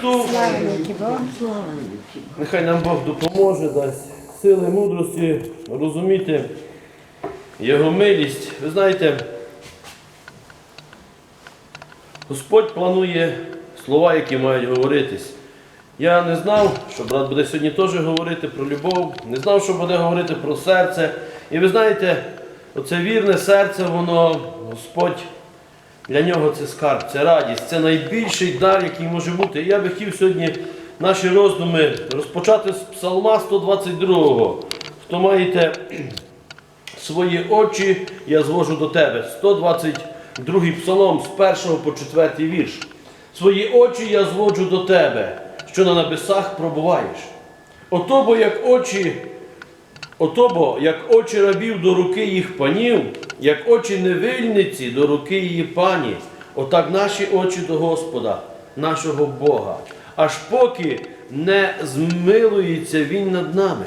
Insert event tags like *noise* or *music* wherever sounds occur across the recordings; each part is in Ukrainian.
Христу! Нехай нам Бог допоможе, дасть сили, мудрості розуміти Його милість. Ви знаєте, Господь планує слова, які мають говоритись. Я не знав, що брат буде сьогодні теж говорити про любов, не знав, що буде говорити про серце. І ви знаєте, оце вірне серце, воно, Господь, для нього це скарб, це радість, це найбільший дар, який може бути. І я би хотів сьогодні наші роздуми розпочати з Псалма 122. Хто маєте *clears throat* свої очі, я звожу до тебе. 122 псалом з 1 по 4 вірш. Свої очі я зводжу до тебе, що на небесах пробуваєш. Ото бо як очі, ото бо як очі рабів до руки їх панів, як очі невильниці до руки її пані, отак наші очі до Господа, нашого Бога, аж поки не змилується Він над нами.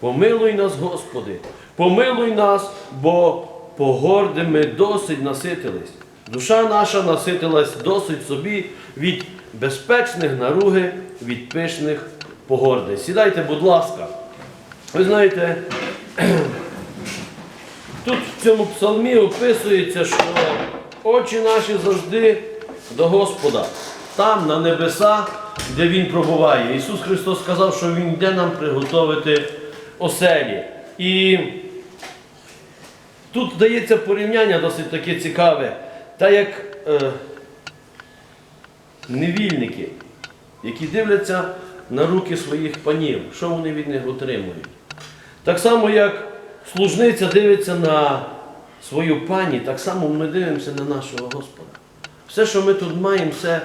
Помилуй нас, Господи, помилуй нас, бо погорди ми досить наситились. Душа наша наситилась досить собі від безпечних наруги, від пишних погорди. Сідайте, будь ласка. Ви знаєте, *clears throat* тут в цьому псалмі описується, що очі наші завжди до Господа, там, на небеса, де Він пробуває. Ісус Христос сказав, що Він йде нам приготовити оселі. І тут дається порівняння досить таке цікаве. Та як е, невільники, які дивляться на руки своїх панів, що вони від них отримують. Так само, як служниця дивиться на свою пані, так само ми дивимося на нашого Господа. Все, що ми тут маємо, все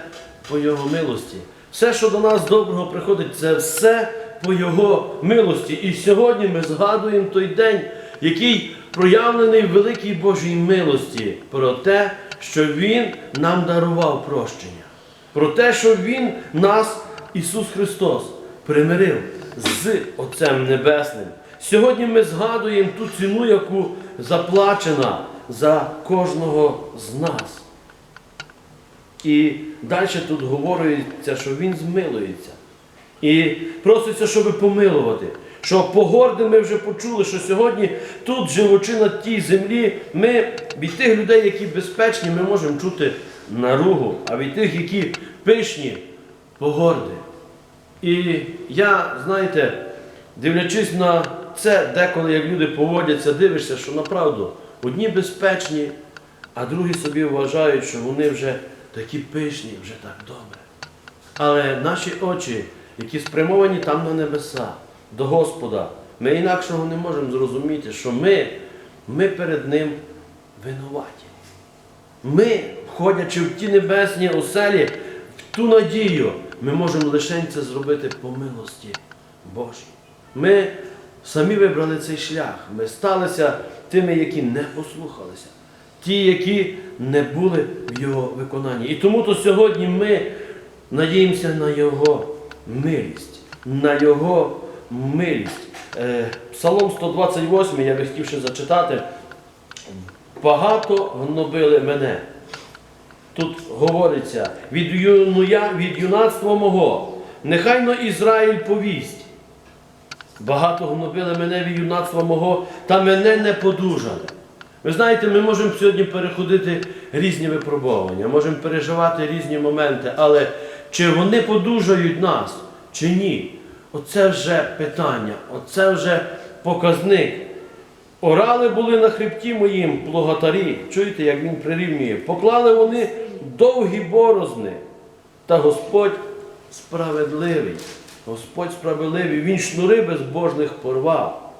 по Його милості. Все, що до нас доброго приходить, це все по Його милості. І сьогодні ми згадуємо той день, який проявлений в великій Божій милості, про те, що Він нам дарував прощення, про те, що Він нас, Ісус Христос, примирив з Отцем Небесним. Сьогодні ми згадуємо ту ціну, яку заплачена за кожного з нас. І далі тут говориться, що Він змилується. І проситься, щоб помилувати. Що погорди ми вже почули, що сьогодні тут, живучи на тій землі, ми від тих людей, які безпечні, ми можемо чути наругу, а від тих, які пишні, погорди. І я, знаєте, дивлячись на це, деколи як люди поводяться, дивишся, що направду одні безпечні, а другі собі вважають, що вони вже такі пишні, вже так добре. Але наші очі, які спрямовані там на небеса, до Господа, ми інакшого не можемо зрозуміти, що ми, ми перед Ним винуваті. Ми, входячи в ті небесні оселі, в ту надію, ми можемо лише це зробити по милості Божій. Ми самі вибрали цей шлях. Ми сталися тими, які не послухалися, ті, які не були в Його виконанні. І тому то сьогодні ми надіємося на Його милість, на Його милість. Е, Псалом 128, я би хотів ще зачитати. Багато гнобили мене. Тут говориться, від, юнуя, від юнацтва мого, нехай но Ізраїль повість. Багато гнобили мене від юнацтва мого, та мене не подужали. Ви знаєте, ми можемо сьогодні переходити різні випробування, можемо переживати різні моменти, але чи вони подужають нас, чи ні? Оце вже питання, оце вже показник. Орали були на хребті моїм плугатарі. Чуєте, як він прирівнює? Поклали вони довгі борозни. Та Господь справедливий. Господь справедливий, Він шнури безбожних порвав.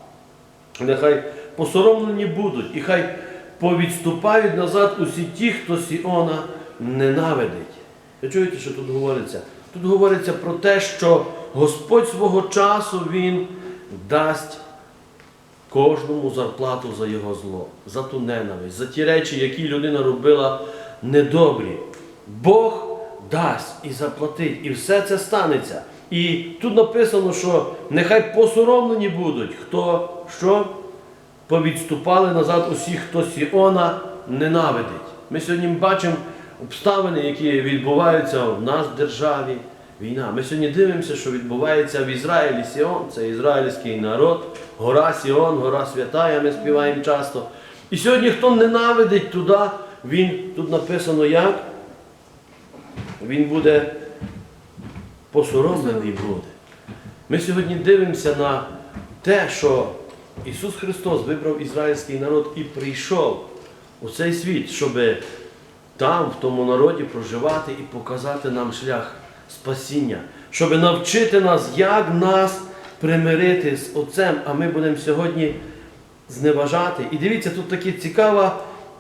Нехай посоромлені будуть, і хай повідступають назад усі ті, хто Сіона ненавидить. Ви чуєте, що тут говориться? Тут говориться про те, що Господь свого часу Він дасть кожному зарплату за його зло, за ту ненависть, за ті речі, які людина робила недобрі. Бог дасть і заплатить, і все це станеться. І тут написано, що нехай посоромлені будуть, хто що повідступали назад усі, хто Сіона ненавидить. Ми сьогодні бачимо обставини, які відбуваються в нас в державі, війна. Ми сьогодні дивимося, що відбувається в Ізраїлі Сіон, це ізраїльський народ, гора Сіон, гора святая, ми співаємо часто. І сьогодні хто ненавидить туди, він тут написано як? Він буде посоромлений буде. Ми сьогодні дивимося на те, що Ісус Христос вибрав ізраїльський народ і прийшов у цей світ, щоб там, в тому народі, проживати і показати нам шлях спасіння, щоб навчити нас, як нас примирити з Отцем, а ми будемо сьогодні зневажати. І дивіться, тут таке цікаве,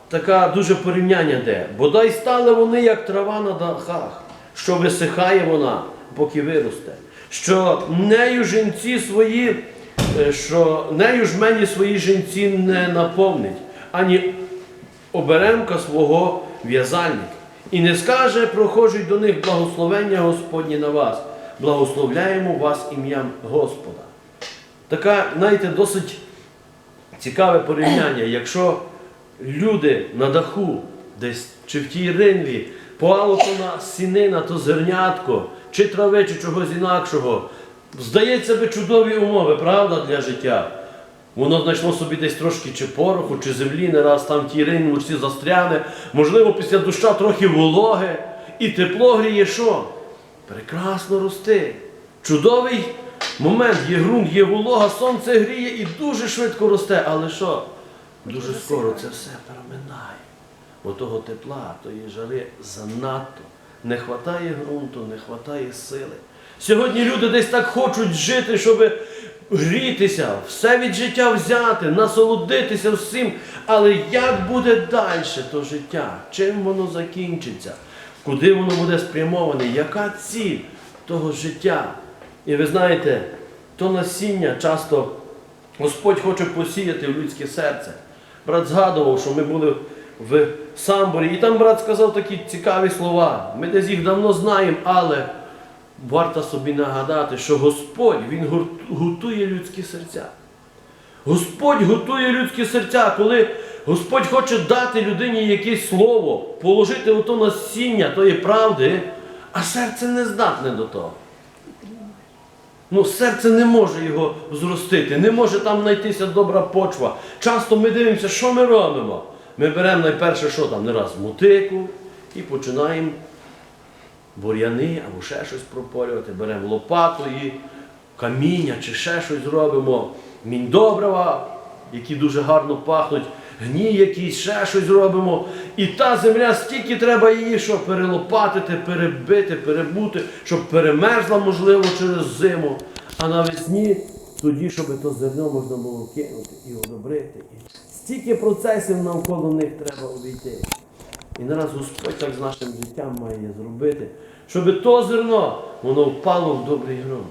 така дуже порівняння де. Бодай стали вони, як трава на дахах, що висихає вона, поки виросте. Що нею жінці свої, е, що нею ж мені свої жінці не наповнить, ані оберемка свого в'язальника. І не скаже прохожий до них благословення Господнє на вас. Благословляємо вас ім'ям Господа. Така, знаєте, досить цікаве порівняння. Якщо люди на даху, десь чи в тій ринві, поало то на сінина, то зернятко, чи трави, чи чогось інакшого, здається би чудові умови, правда, для життя. Воно знайшло собі десь трошки чи пороху, чи землі, не раз там тій ринві застряне, можливо, після доща трохи вологи, і тепло гріє що? Прекрасно рости. Чудовий момент, є ґрунт, є волога, сонце гріє і дуже швидко росте. Але що? Дуже скоро це все переминає. Бо того тепла, тої жари занадто. Не вистачає ґрунту, не вистачає сили. Сьогодні люди десь так хочуть жити, щоб грітися, все від життя взяти, насолодитися всім. Але як буде далі то життя? Чим воно закінчиться? Куди воно буде спрямоване? Яка ціль того життя? І ви знаєте, то насіння часто Господь хоче посіяти в людське серце. Брат згадував, що ми були в Самборі, і там брат сказав такі цікаві слова. Ми десь їх давно знаємо, але варто собі нагадати, що Господь Він готує людські серця. Господь готує людські серця, коли Господь хоче дати людині якесь слово, положити ото насіння тої правди, а серце не здатне до того. Ну, серце не може його зростити, не може там знайтися добра почва. Часто ми дивимося, що ми робимо. Ми беремо найперше, що там, не раз мотику і починаємо бур'яни або ще щось прополювати. Беремо лопату і каміння чи ще щось зробимо, міндобрива, які дуже гарно пахнуть, гній якийсь, ще щось зробимо. І та земля стільки треба її, щоб перелопатити, перебити, перебути, щоб перемерзла, можливо, через зиму. А навесні тоді, щоб то зерно можна було кинути і одобрити. Стільки процесів навколо них треба обійти. І нараз Господь так з нашим життям має зробити, щоб то зерно воно впало в добрий ґрунт,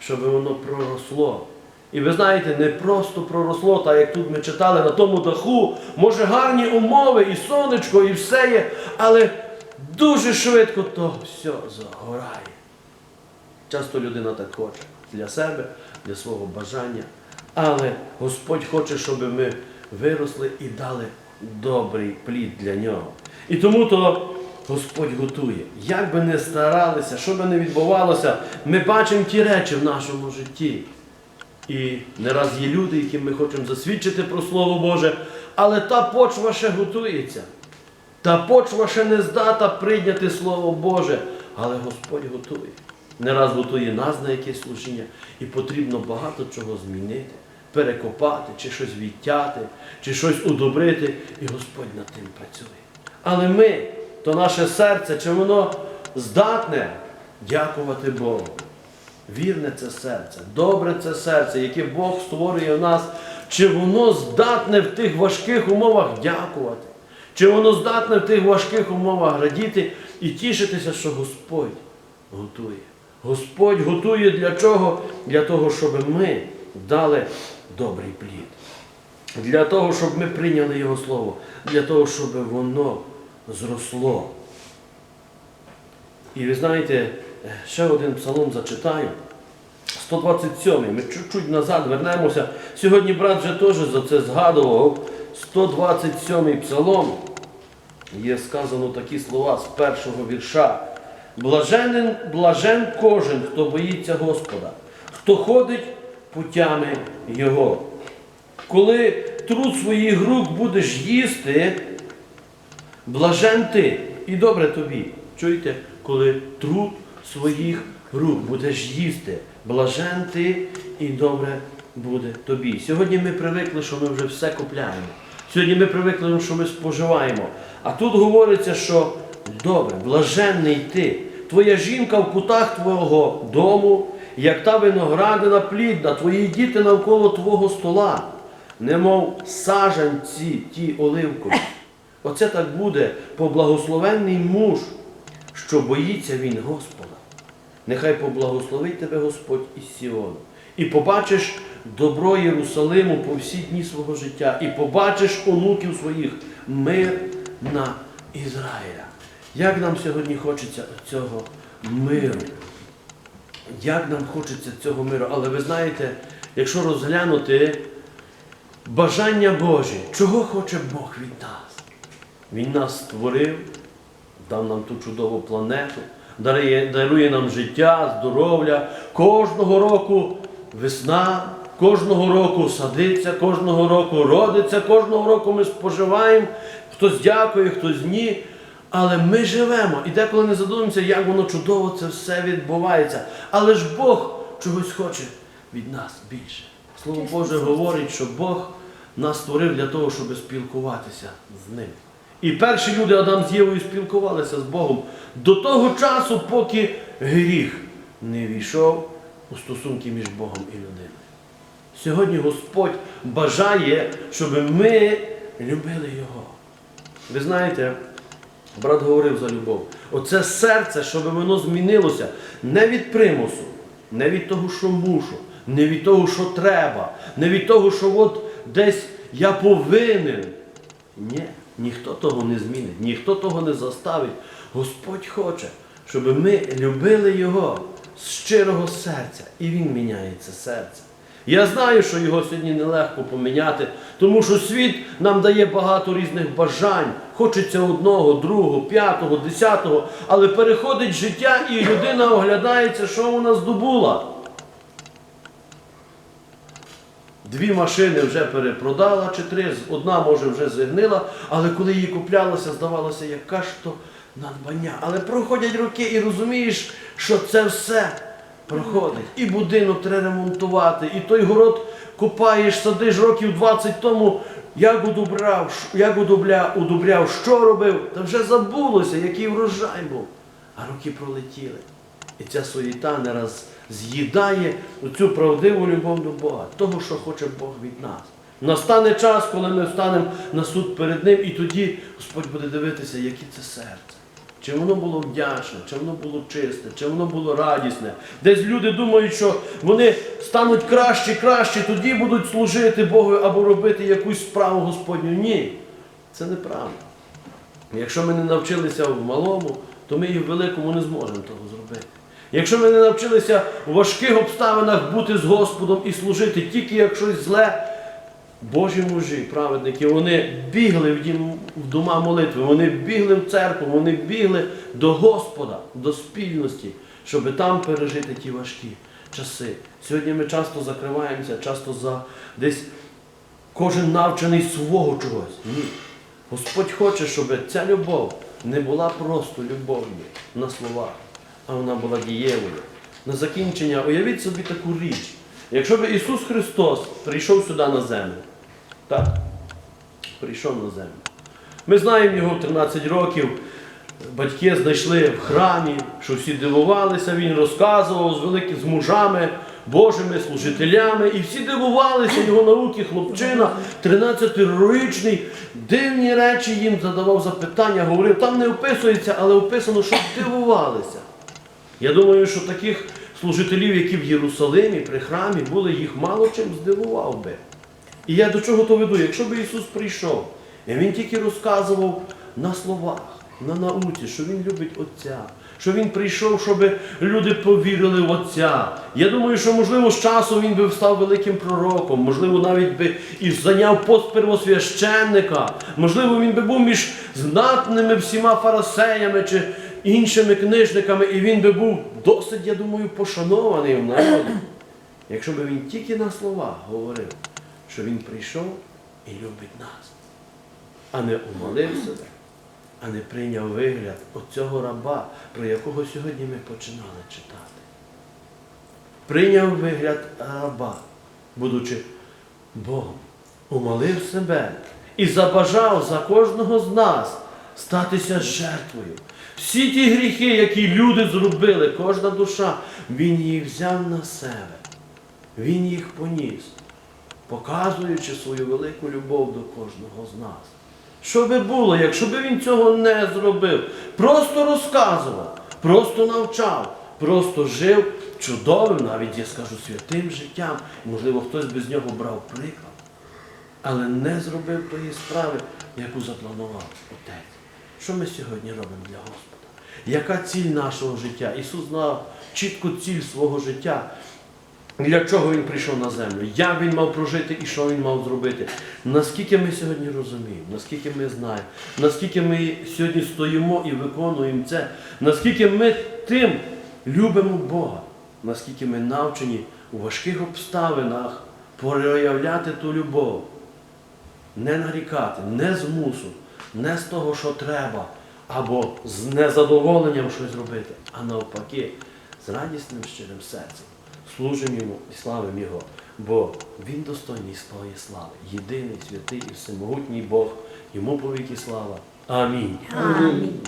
щоб воно проросло. І ви знаєте, не просто проросло, так як тут ми читали на тому даху, може гарні умови, і сонечко, і все є, але дуже швидко то все загорає. Часто людина так хоче для себе, для свого бажання. Але Господь хоче, щоб ми виросли і дали добрий плід для нього. І тому то Господь готує. Як би не старалися, що би не відбувалося, ми бачимо ті речі в нашому житті. І не раз є люди, яким ми хочемо засвідчити про Слово Боже, але та почва ще готується. Та почва ще не здата прийняти Слово Боже, але Господь готує. Не раз готує нас на якесь служіння, і потрібно багато чого змінити, перекопати, чи щось відтяти, чи щось удобрити, і Господь над тим працює. Але ми, то наше серце, чи воно здатне дякувати Богу. Вірне це серце, добре це серце, яке Бог створює в нас, чи воно здатне в тих важких умовах дякувати, чи воно здатне в тих важких умовах радіти і тішитися, що Господь готує. Господь готує для чого? Для того, щоб ми дали добрий плід. Для того, щоб ми прийняли Його Слово, для того, щоб воно зросло. І ви знаєте, ще один псалом зачитаю. 127-й. Ми чуть-чуть назад вернемося. Сьогодні брат вже теж за це згадував. 127-й псалом. Є сказано такі слова з першого вірша. Блаженен, блажен кожен, хто боїться Господа, хто ходить путями Його. Коли труд своїх рук будеш їсти, блажен ти і добре тобі. Чуєте, коли труд своїх рук будеш їсти, блажен ти і добре буде тобі. Сьогодні ми привикли, що ми вже все купляємо. Сьогодні ми привикли, що ми споживаємо. А тут говориться, що добре, блаженний ти. Твоя жінка в кутах твого дому, як та виноградина плідна, твої діти навколо твого стола, немов сажанці ті оливкові. Оце так буде поблагословенний муж, що боїться він Господа. Нехай поблагословить тебе Господь із Сіону. І побачиш добро Єрусалиму по всі дні свого життя, і побачиш онуків своїх мир на Ізраїля. Як нам сьогодні хочеться цього миру? Як нам хочеться цього миру? Але ви знаєте, якщо розглянути бажання Божі, чого хоче Бог від нас? Він нас створив, дав нам ту чудову планету, дарує, дарує нам життя, здоров'я. Кожного року весна, кожного року садиться, кожного року родиться, кожного року ми споживаємо. Хтось дякує, хтось ні. Але ми живемо і деколи не задумуємося, як воно чудово це все відбувається. Але ж Бог чогось хоче від нас більше. Слово Боже говорить, що Бог нас створив для того, щоб спілкуватися з ним. І перші люди Адам з Євою спілкувалися з Богом до того часу, поки гріх не війшов у стосунки між Богом і людиною. Сьогодні Господь бажає, щоб ми любили Його. Ви знаєте, брат говорив за любов. Оце серце, щоб воно змінилося не від примусу, не від того, що мушу, не від того, що треба, не від того, що от десь я повинен. Ні, ніхто того не змінить, ніхто того не заставить. Господь хоче, щоб ми любили Його з щирого серця. І Він міняє це серце. Я знаю, що його сьогодні нелегко поміняти, тому що світ нам дає багато різних бажань. Хочеться одного, другого, п'ятого, десятого, але переходить життя і людина оглядається, що вона здобула. Дві машини вже перепродала чи три, одна може вже зігнила, але коли її куплялося, здавалося, яка ж то надбання. Але проходять роки і розумієш, що це все проходить. І будинок треба ремонтувати, і той город купаєш, садиш років 20 тому, як удобряв, ш- як удобля, удобряв, що робив, та вже забулося, який врожай був. А роки пролетіли. І ця суєта не раз з'їдає цю правдиву любов до Бога, того, що хоче Бог від нас. Настане час, коли ми встанемо на суд перед Ним, і тоді Господь буде дивитися, яке це серце. Чи воно було вдячне, чи воно було чисте, чи воно було радісне. Десь люди думають, що вони стануть краще, краще, тоді будуть служити Богу або робити якусь справу Господню. Ні, це неправда. Якщо ми не навчилися в малому, то ми і в великому не зможемо того зробити. Якщо ми не навчилися у важких обставинах бути з Господом і служити, тільки як щось зле, Божі мужі, праведники, вони бігли в, дім, в дома молитви, вони бігли в церкву, вони бігли до Господа, до спільності, щоб там пережити ті важкі часи. Сьогодні ми часто закриваємося, часто за десь кожен навчений свого чогось. Ні. Господь хоче, щоб ця любов не була просто любов'ю на словах, а вона була дієвою. На закінчення, уявіть собі таку річ. Якщо б Ісус Христос прийшов сюди на землю, так, прийшов на землю. Ми знаємо його 13 років. Батьки знайшли в храмі, що всі дивувалися, він розказував з великими з мужами, Божими служителями, і всі дивувалися його науки, хлопчина, 13-річний, дивні речі їм задавав запитання, говорив, там не описується, але описано, що дивувалися. Я думаю, що таких служителів, які в Єрусалимі при храмі були, їх мало чим здивував би. І я до чого то веду? Якщо б Ісус прийшов, і Він тільки розказував на словах, на науці, що Він любить Отця, що Він прийшов, щоб люди повірили в Отця. Я думаю, що, можливо, з часом він би став великим пророком, можливо, навіть би і зайняв пост первосвященника, можливо, він би був між знатними всіма фарисеями чи іншими книжниками, і він би був досить, я думаю, пошанований в народі. Якщо б він тільки на словах говорив, що він прийшов і любить нас, а не умолив себе, а не прийняв вигляд оцього раба, про якого сьогодні ми починали читати. Прийняв вигляд раба, будучи Богом, умолив себе і забажав за кожного з нас статися жертвою. Всі ті гріхи, які люди зробили, кожна душа, Він їх взяв на себе. Він їх поніс, показуючи свою велику любов до кожного з нас. Що би було, якщо би він цього не зробив? Просто розказував, просто навчав, просто жив чудовим, навіть я скажу, святим життям. Можливо, хтось би з нього брав приклад, але не зробив тої справи, яку запланував Отець. Що ми сьогодні робимо для Господа? Яка ціль нашого життя? Ісус знав чітку ціль свого життя. Для чого він прийшов на землю? Як він мав прожити і що він мав зробити? Наскільки ми сьогодні розуміємо, наскільки ми знаємо, наскільки ми сьогодні стоїмо і виконуємо це, наскільки ми тим любимо Бога, наскільки ми навчені у важких обставинах проявляти ту любов, не нарікати, не з мусу, не з того, що треба, або з незадоволенням щось робити, а навпаки, з радісним щирим серцем служимо йому і славимо Його, бо Він достойний своєї слави, єдиний, святий і всемогутній Бог, йому повіки слава. Амінь. Амінь.